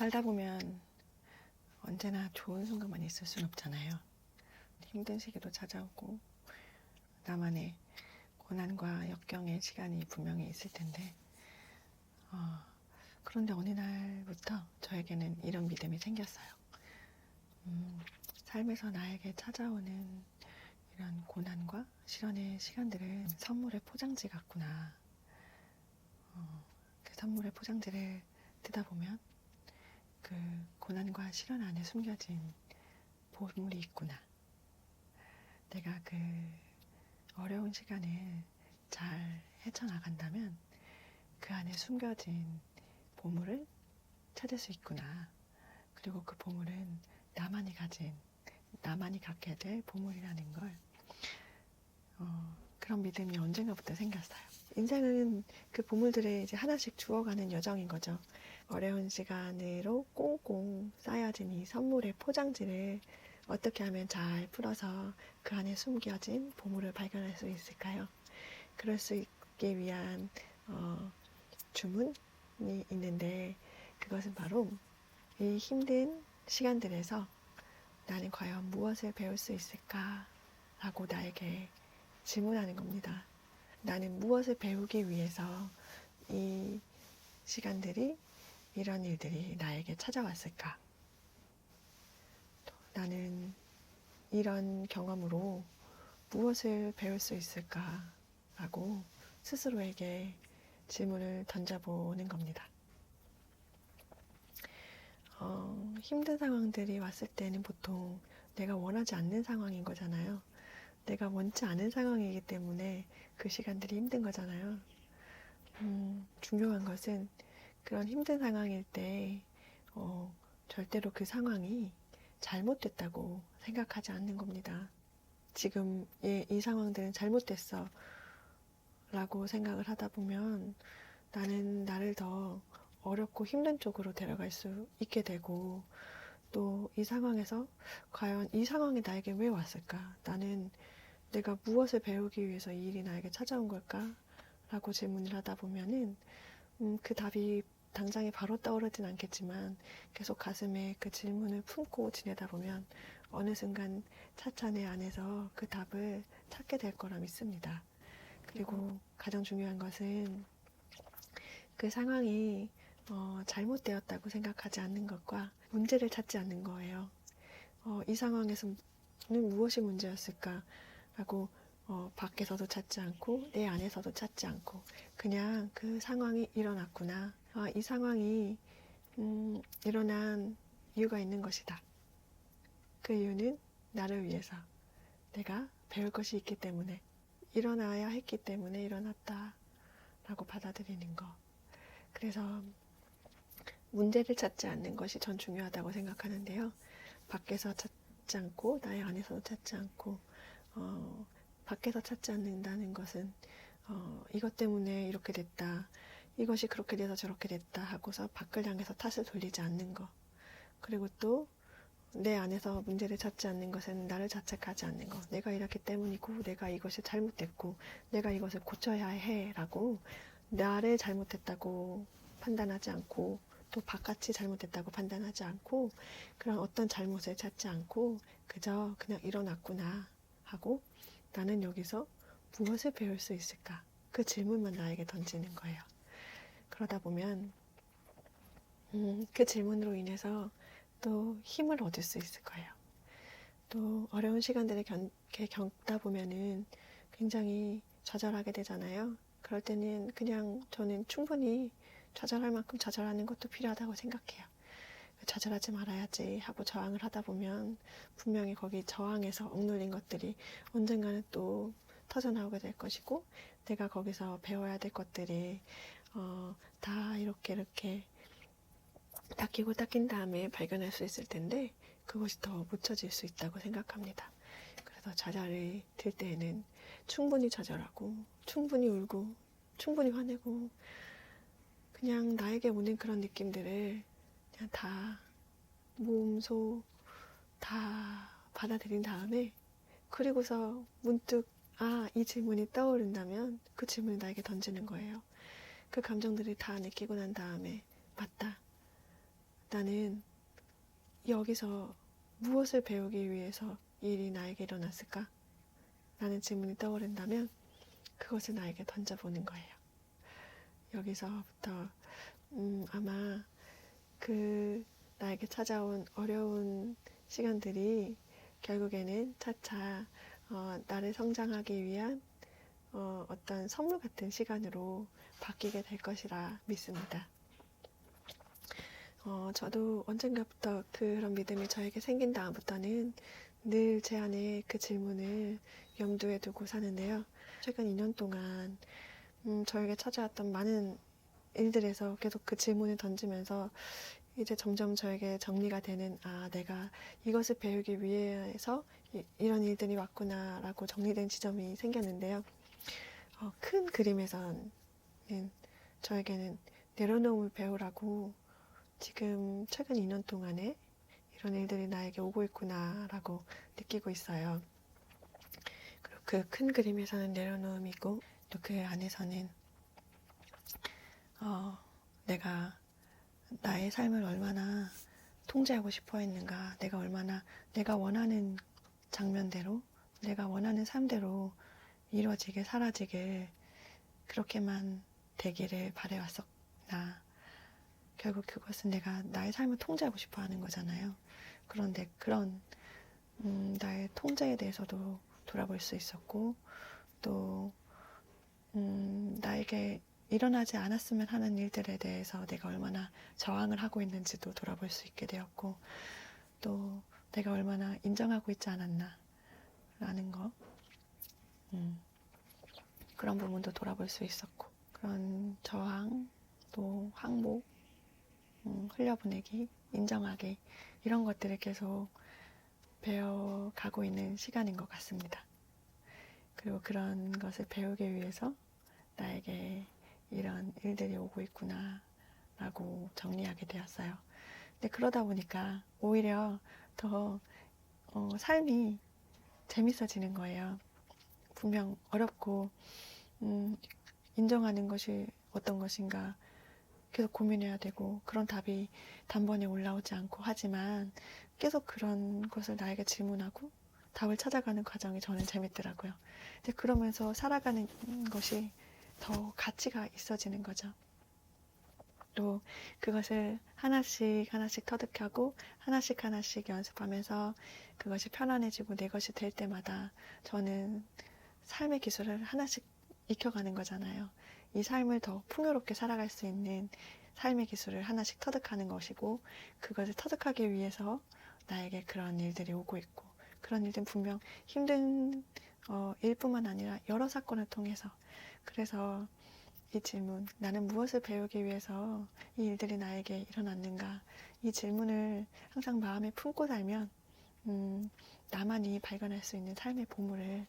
살다 보면 언제나 좋은 순간만 있을 순 없잖아요. 힘든 시기도 찾아오고 나만의 고난과 역경의 시간이 분명히 있을 텐데 어, 그런데 어느 날부터 저에게는 이런 믿음이 생겼어요. 음, 삶에서 나에게 찾아오는 이런 고난과 시련의 시간들은 선물의 포장지 같구나. 어, 그 선물의 포장지를 뜯다 보면 그 고난과 시련 안에 숨겨진 보물이 있구나. 내가 그 어려운 시간을 잘 헤쳐나간다면 그 안에 숨겨진 보물을 찾을 수 있구나. 그리고 그 보물은 나만이 가진, 나만이 갖게 될 보물이라는 걸, 어, 그런 믿음이 언젠가부터 생겼어요. 인생은 그 보물들을 이제 하나씩 주워가는 여정인 거죠. 어려운 시간으로 꽁꽁 쌓여진 이 선물의 포장지를 어떻게 하면 잘 풀어서 그 안에 숨겨진 보물을 발견할 수 있을까요? 그럴 수 있기 위한 어, 주문이 있는데 그것은 바로 이 힘든 시간들에서 나는 과연 무엇을 배울 수 있을까 라고 나에게 질문하는 겁니다. 나는 무엇을 배우기 위해서 이 시간들이 이런 일들이 나에게 찾아왔을까? 또 나는 이런 경험으로 무엇을 배울 수 있을까 라고 스스로에게 질문을 던져보는 겁니다. 어, 힘든 상황들이 왔을 때는 보통 내가 원하지 않는 상황인 거잖아요. 내가 원치 않은 상황이기 때문에 그 시간들이 힘든 거잖아요. 음, 중요한 것은 그런 힘든 상황일 때 어, 절대로 그 상황이 잘못됐다고 생각하지 않는 겁니다. 지금 이, 이 상황들은 잘못됐어 라고 생각을 하다 보면 나는 나를 더 어렵고 힘든 쪽으로 데려갈 수 있게 되고 또 이 상황에서 과연 이 상황이 나에게 왜 왔을까? 나는 내가 무엇을 배우기 위해서 이 일이 나에게 찾아온 걸까? 라고 질문을 하다 보면은 음, 그 답이 당장에 바로 떠오르진 않겠지만 계속 가슴에 그 질문을 품고 지내다 보면 어느 순간 차차 내 안에서 그 답을 찾게 될 거라 믿습니다. 그리고 가장 중요한 것은 그 상황이 어, 잘못되었다고 생각하지 않는 것과 문제를 찾지 않는 거예요. 어, 이 상황에서는 무엇이 문제였을까라고 어, 밖에서도 찾지 않고 내 안에서도 찾지 않고 그냥 그 상황이 일어났구나. 아, 이 상황이 음, 일어난 이유가 있는 것이다. 그 이유는 나를 위해서 내가 배울 것이 있기 때문에 일어나야 했기 때문에 일어났다. 라고 받아들이는 거. 그래서 문제를 찾지 않는 것이 전 중요하다고 생각하는데요. 밖에서 찾지 않고 나의 안에서도 찾지 않고 어, 밖에서 찾지 않는다는 것은 어, 이것 때문에 이렇게 됐다. 이것이 그렇게 돼서 저렇게 됐다 하고서 밖을 향해서 탓을 돌리지 않는 것. 그리고 또 내 안에서 문제를 찾지 않는 것은 나를 자책하지 않는 것. 내가 이렇기 때문이고, 내가 이것이 잘못됐고, 내가 이것을 고쳐야 해. 라고 나를 잘못했다고 판단하지 않고, 또 바깥이 잘못됐다고 판단하지 않고, 그런 어떤 잘못을 찾지 않고, 그저 그냥 일어났구나 하고, 나는 여기서 무엇을 배울 수 있을까? 그 질문만 나에게 던지는 거예요. 그러다 보면, 음, 그 질문으로 인해서 또 힘을 얻을 수 있을 거예요. 또 어려운 시간들을 견, 겪다 보면은 굉장히 좌절하게 되잖아요. 그럴 때는 그냥 저는 충분히 좌절할 만큼 좌절하는 것도 필요하다고 생각해요. 좌절하지 말아야지 하고 저항을 하다 보면 분명히 거기 저항에서 억눌린 것들이 언젠가는 또 터져나오게 될 것이고 내가 거기서 배워야 될 것들이 어, 다 이렇게 이렇게 닦이고 닦인 다음에 발견할 수 있을 텐데 그것이 더 묻혀질 수 있다고 생각합니다. 그래서 좌절이 들 때에는 충분히 좌절하고 충분히 울고 충분히 화내고 그냥 나에게 오는 그런 느낌들을 그냥 다 몸소 다 받아들인 다음에 그리고서 문득 아, 이 질문이 떠오른다면 그 질문을 나에게 던지는 거예요. 그 감정들을 다 느끼고 난 다음에 맞다. 나는 여기서 무엇을 배우기 위해서 이 일이 나에게 일어났을까? 라는 질문이 떠오른다면 그것을 나에게 던져보는 거예요. 여기서부터 음, 아마 그 나에게 찾아온 어려운 시간들이 결국에는 차차 어, 나를 성장하기 위한 어, 어떤 선물 같은 시간으로 바뀌게 될 것이라 믿습니다. 어, 저도 언젠가부터 그런 믿음이 저에게 생긴 다음부터는 늘 제 안에 그 질문을 염두에 두고 사는데요. 최근 2년 동안 음, 저에게 찾아왔던 많은 일들에서 계속 그 질문을 던지면서 이제 점점 저에게 정리가 되는 아 내가 이것을 배우기 위해서 이, 이런 일들이 왔구나라고 정리된 지점이 생겼는데요. 어, 큰 그림에서는 저에게는 내려놓음을 배우라고 지금 최근 2년 동안에 이런 일들이 나에게 오고 있구나라고 느끼고 있어요. 그리고 그 큰 그림에서는 내려놓음이 있고 또 그 안에서는 어, 내가 나의 삶을 얼마나 통제하고 싶어 했는가, 내가 얼마나 내가 원하는 장면대로, 내가 원하는 삶대로 이루어지게 사라지길 그렇게만 되기를 바래왔었나. 결국 그것은 내가 나의 삶을 통제하고 싶어 하는 거잖아요. 그런데 그런 음, 나의 통제에 대해서도 돌아볼 수 있었고 또 음, 나에게 일어나지 않았으면 하는 일들에 대해서 내가 얼마나 저항을 하고 있는지도 돌아볼 수 있게 되었고 또 내가 얼마나 인정하고 있지 않았나 라는 거 음, 그런 부분도 돌아볼 수 있었고 그런 저항 또 항복 음, 흘려보내기 인정하기 이런 것들을 계속 배워가고 있는 시간인 것 같습니다. 그리고 그런 것을 배우기 위해서 나에게 이런 일들이 오고 있구나 라고 정리하게 되었어요. 근데 그러다 보니까 오히려 더 어, 삶이 재밌어지는 거예요. 분명 어렵고 음, 인정하는 것이 어떤 것인가 계속 고민해야 되고 그런 답이 단번에 올라오지 않고 하지만 계속 그런 것을 나에게 질문하고 답을 찾아가는 과정이 저는 재밌더라고요. 근데 그러면서 살아가는 것이 더 가치가 있어지는 거죠. 또 그것을 하나씩 하나씩 터득하고 하나씩 하나씩 연습하면서 그것이 편안해지고 내 것이 될 때마다 저는 삶의 기술을 하나씩 익혀가는 거잖아요. 이 삶을 더 풍요롭게 살아갈 수 있는 삶의 기술을 하나씩 터득하는 것이고 그것을 터득하기 위해서 나에게 그런 일들이 오고 있고 그런 일들은 분명 힘든 어, 일뿐만 아니라 여러 사건을 통해서 그래서 이 질문 나는 무엇을 배우기 위해서 이 일들이 나에게 일어났는가 이 질문을 항상 마음에 품고 살면 음, 나만이 발견할 수 있는 삶의 보물을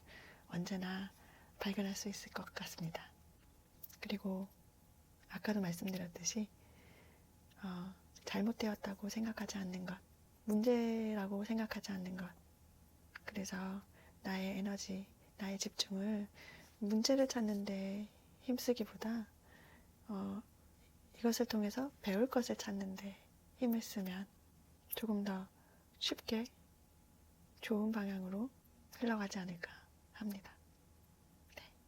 언제나 발견할 수 있을 것 같습니다. 그리고 아까도 말씀드렸듯이 어, 잘못되었다고 생각하지 않는 것, 문제라고 생각하지 않는 것. 그래서 나의 에너지, 나의 집중을 문제를 찾는데 힘쓰기보다 어, 이것을 통해서 배울 것을 찾는데 힘을 쓰면 조금 더 쉽게 좋은 방향으로 흘러가지 않을까 합니다.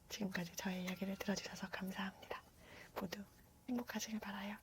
지금까지 저의 이야기를 들어주셔서 감사합니다. 모두 행복하시길 바라요.